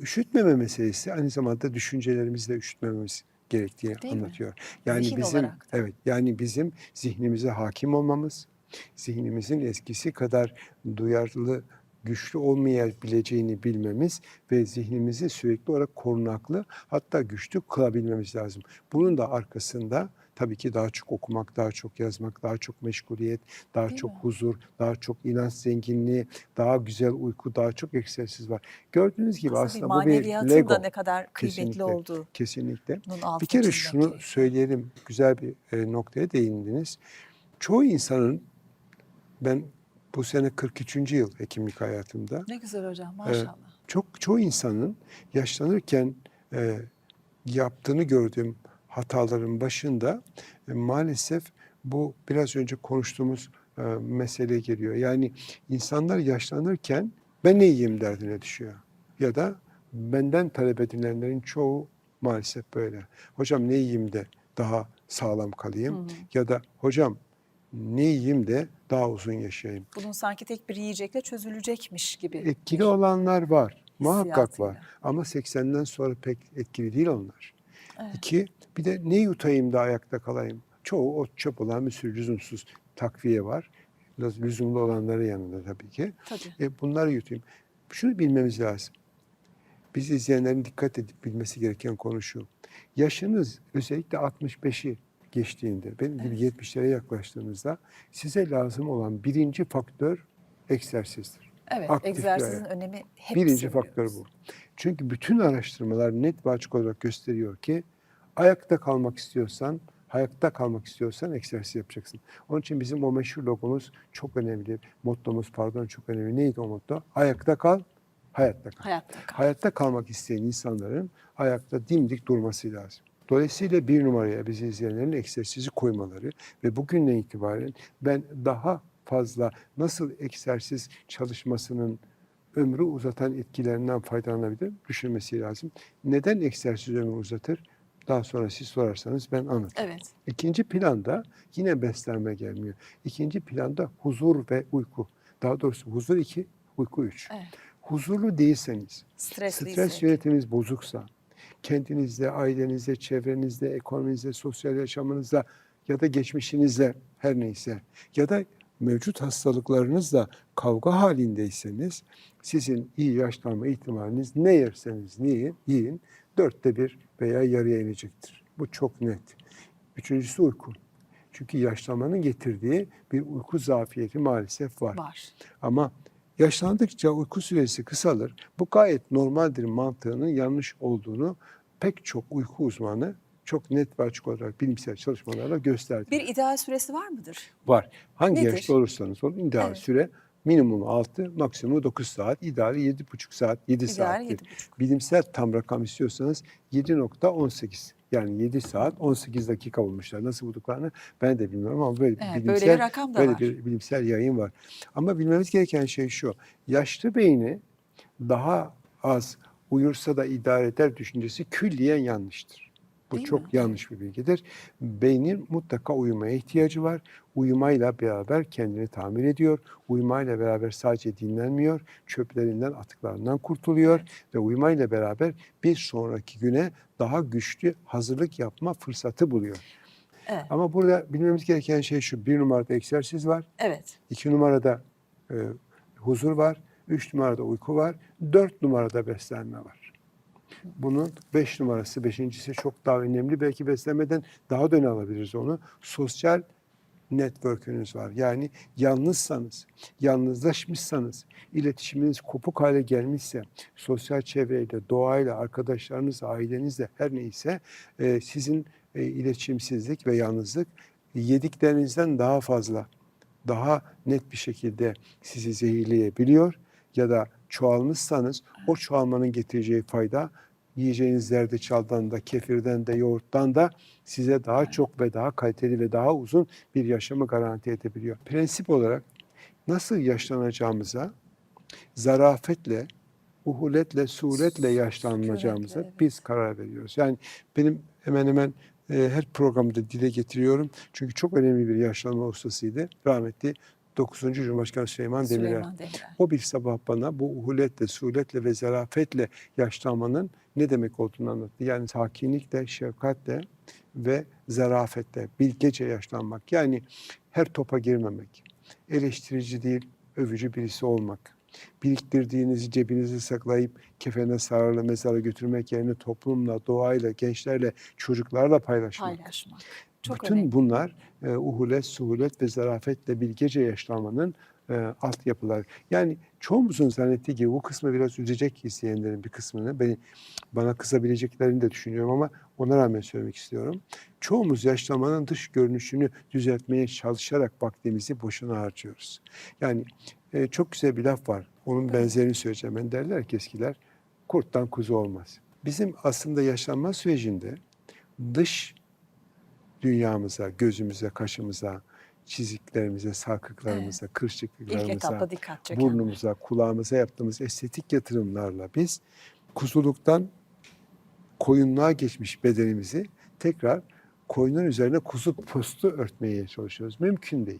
üşütmeme meselesi aynı zamanda düşüncelerimizi de üşütmememiz gerektiği Değil mi? anlatıyor. Yani Zihin bizim olarak evet yani bizim zihnimize hakim olmamız, zihnimizin eskisi kadar duyarlı, güçlü olmayabileceğini bilmemiz ve zihnimizi sürekli olarak korunaklı hatta güçlü kılabilmemiz lazım. Bunun da arkasında tabii ki daha çok okumak, daha çok yazmak, daha çok meşguliyet, daha Değil çok mi? huzur, daha çok inanç zenginliği, daha güzel uyku, daha çok egzersiz var. Gördüğünüz gibi Aslında bir aslında, bu bir Lego. da ne kadar kıymetli Kesinlikle. olduğu. Kesinlikle. Bir kere şunu söyleyelim, güzel bir e, noktaya değindiniz. Çoğu insanın, ben bu sene 43. yıl hekimlik hayatımda, Ne güzel hocam maşallah. çok çoğu insanın yaşlanırken e, yaptığını gördüğüm hataların başında e, maalesef bu biraz önce konuştuğumuz e, mesele geliyor. Yani insanlar yaşlanırken ben ne yiyeyim derdine düşüyor. Ya da benden talep edilenlerin çoğu maalesef böyle. Hocam ne yiyeyim de daha sağlam kalayım. Hı hı. Ya da hocam ne yiyeyim de daha uzun yaşayayım. Bunun sanki tek bir yiyecekle çözülecekmiş gibi. Etkili olanlar var. Muhakkak var. Ama 80'den sonra pek etkili değil onlar. Evet. İki, bir de ne yutayım da ayakta kalayım. Çoğu ot çöp olan bir sürü lüzumsuz takviye var. Lüzumlu olanları yanında tabii ki. Tabii. E, bunları yutayım. Şunu bilmemiz lazım. Biz izleyenlerin dikkat edip bilmesi gereken konu şu. Yaşınız özellikle 65'i geçtiğinde, benim gibi 70'lere yaklaştığınızda size lazım olan birinci faktör egzersizdir. Evet, aktif egzersizin hayat. önemi hep Birinci faktör bu. Çünkü bütün araştırmalar net ve açık olarak gösteriyor ki ayakta kalmak istiyorsan, hayatta kalmak istiyorsan egzersiz yapacaksın. Onun için bizim o meşhur logomuz çok önemli. Mottomuz pardon çok önemli. Neydi o motto? Ayakta kal, hayatta kal. Hayatta kal. Hayatta kalmak isteyen insanların ayakta dimdik durması lazım. Dolayısıyla bir numaraya bizi izleyenlerin egzersizi koymaları ve bugünden itibaren ben daha fazla nasıl egzersiz çalışmasının ömrü uzatan etkilerinden faydalanabilir düşünmesi lazım. Neden egzersiz ömrü uzatır? Daha sonra siz sorarsanız ben anlatırım. Evet. İkinci planda yine beslenme gelmiyor. İkinci planda huzur ve uyku. Daha doğrusu huzur iki, uyku üç. Evet. Huzurlu değilseniz, Stresliysek. stres yönetiminiz bozuksa, kendinizde, ailenizde, çevrenizde, ekonominizde, sosyal yaşamınızda ya da geçmişinizde her neyse ya da mevcut hastalıklarınızla kavga halindeyseniz sizin iyi yaşlanma ihtimaliniz ne yerseniz yiyin, yiyin dörtte bir veya yarıya inecektir. Bu çok net. Üçüncüsü uyku. Çünkü yaşlanmanın getirdiği bir uyku zafiyeti maalesef var. Var. Ama yaşlandıkça uyku süresi kısalır. Bu gayet normaldir mantığının yanlış olduğunu pek çok uyku uzmanı çok net ve açık olarak bilimsel çalışmalarla gösterdi. Bir ideal süresi var mıdır? Var. Hangi Nedir? yaşta olursanız olun ideal Evet. süre minimum 6, maksimum 9 saat, ideali 7,5 saat, 7 İdeal saattir. yedi buçuk. Bilimsel tam rakam istiyorsanız 7.18. Yani 7 saat 18 dakika bulmuşlar. Nasıl bulduklarını ben de bilmiyorum ama böyle Evet, bilimsel böyle bir rakam da böyle var. bir bilimsel yayın var. Ama bilmemiz gereken şey şu. Yaşlı beyni daha az uyursa da idare eder düşüncesi külliyen yanlıştır. Bu Değil çok mi? yanlış bir bilgidir. Beynin mutlaka uyumaya ihtiyacı var. Uyumayla beraber kendini tamir ediyor. Uyumayla beraber sadece dinlenmiyor. Çöplerinden, atıklarından kurtuluyor. Ve uyumayla beraber bir sonraki güne daha güçlü hazırlık yapma fırsatı buluyor. Evet. Ama burada bilmemiz gereken şey şu. Bir numarada egzersiz var. Evet. iki numarada e, huzur var. Üç numarada uyku var. Dört numarada beslenme var. Bunun beş numarası, beşincisi çok daha önemli. Belki beslenmeden daha da öne alabiliriz onu. Sosyal network'ünüz var. Yani yalnızsanız, yalnızlaşmışsanız, iletişiminiz kopuk hale gelmişse, sosyal çevreyle, doğayla, arkadaşlarınızla, ailenizle her neyse e, sizin e, iletişimsizlik ve yalnızlık yediklerinizden daha fazla, daha net bir şekilde sizi zehirleyebiliyor ya da çoğalmışsanız o çoğalmanın getireceği fayda yiyeceğiniz zerdeçaldan da, kefirden de, yoğurttan da size daha çok ve daha kaliteli ve daha uzun bir yaşamı garanti edebiliyor. Prensip olarak nasıl yaşlanacağımıza zarafetle, uhuletle, suretle yaşlanacağımıza biz karar veriyoruz. Yani benim hemen hemen e, her programda dile getiriyorum. Çünkü çok önemli bir yaşlanma ustasıydı. Rahmetli 9. Cumhurbaşkanı Süleyman Demirel. Süleyman Demirel. O bir sabah bana bu uhuletle, suhuletle ve zarafetle yaşlanmanın ne demek olduğunu anlattı. Yani sakinlikle, şefkatle ve zarafetle, bilgece yaşlanmak. Yani her topa girmemek. Eleştirici değil, övücü birisi olmak. Biriktirdiğinizi cebinize saklayıp kefene sarılı mezara götürmek yerine toplumla, doğayla, gençlerle, çocuklarla paylaşmak. Paylaşmak. Çok Bütün önemli. bunlar e, uhulet, suhulet ve zarafetle bilgece yaşlanmanın e, altyapıları. Yani çoğumuzun zannettiği gibi bu kısmı biraz üzecek izleyenlerin bir kısmını beni bana kızabileceklerini de düşünüyorum ama ona rağmen söylemek istiyorum. Çoğumuz yaşlanmanın dış görünüşünü düzeltmeye çalışarak vaktimizi boşuna harcıyoruz. Yani e, çok güzel bir laf var. Onun benzerini söyleyeceğim. Ben derler ki eskiler kurttan kuzu olmaz. Bizim aslında yaşlanma sürecinde dış dünyamıza, gözümüze, kaşımıza, çiziklerimize, sarkıklarımıza, İlk kırışıklıklarımıza, burnumuza, kulağımıza yaptığımız estetik yatırımlarla biz kuzuluktan koyunluğa geçmiş bedenimizi tekrar koyunun üzerine kuzu postu örtmeye çalışıyoruz. Mümkün değil.